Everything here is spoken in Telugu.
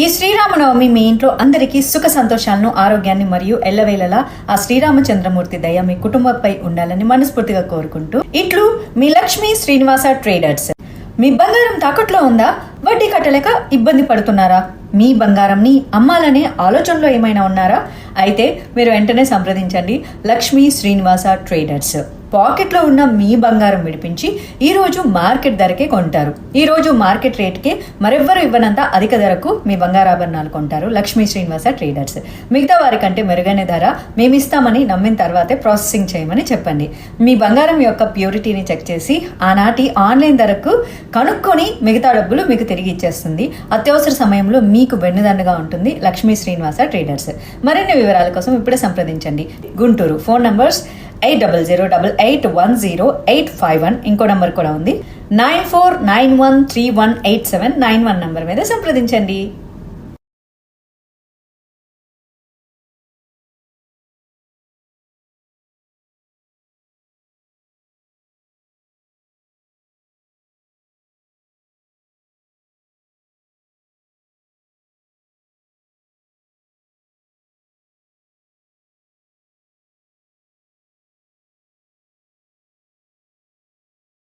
ఈ శ్రీరామనవమి మీ ఇంట్లో అందరికీ సుఖ సంతోషాలను ఆరోగ్యాన్ని మరియు ఎల్లవేళలా ఆ శ్రీరామచంద్రమూర్తి దయ మీ కుటుంబంపై ఉండాలని మనస్ఫూర్తిగా కోరుకుంటూ ఇట్లు మీ లక్ష్మీ శ్రీనివాస ట్రేడర్స్. మీ బంగారం తాకట్లో ఉందా? వడ్డీ కట్టలేక ఇబ్బంది పడుతున్నారా? మీ బంగారంని అమ్మాలనే ఆలోచనలో ఏమైనా ఉన్నారా? అయితే మీరు వెంటనే సంప్రదించండి లక్ష్మీ శ్రీనివాస ట్రేడర్స్. పాకెట్లో ఉన్న మీ బంగారం విడిపించి ఈరోజు మార్కెట్ ధరకే కొంటారు. ఈరోజు మార్కెట్ రేట్కే మరెవ్వరు ఇవ్వనంత అధిక ధరకు మీ బంగారాభరణాలు కొంటారు లక్ష్మీ శ్రీనివాస ట్రేడర్స్. మిగతా వారికంటే మెరుగైన ధర మేము ఇస్తామని నమ్మిన తర్వాతే ప్రాసెసింగ్ చేయమని చెప్పండి. మీ బంగారం యొక్క ప్యూరిటీని చెక్ చేసి ఆనాటి ఆన్లైన్ ధరకు కనుక్కొని మిగతా డబ్బులు మీకు తిరిగి ఇచ్చేస్తుంది. అత్యవసర సమయంలో మీకు బెన్నుదండగా ఉంటుంది లక్ష్మీ శ్రీనివాస ట్రేడర్స్. మరిన్ని వివరాల కోసం ఇప్పుడే సంప్రదించండి. Guntur phone numbers eight double zero double eight one zero eight five one ఇంకో నంబర్ కూడా ఉంది. Nine four nine one three one eight seven nine one number మీద సంప్రదించండి.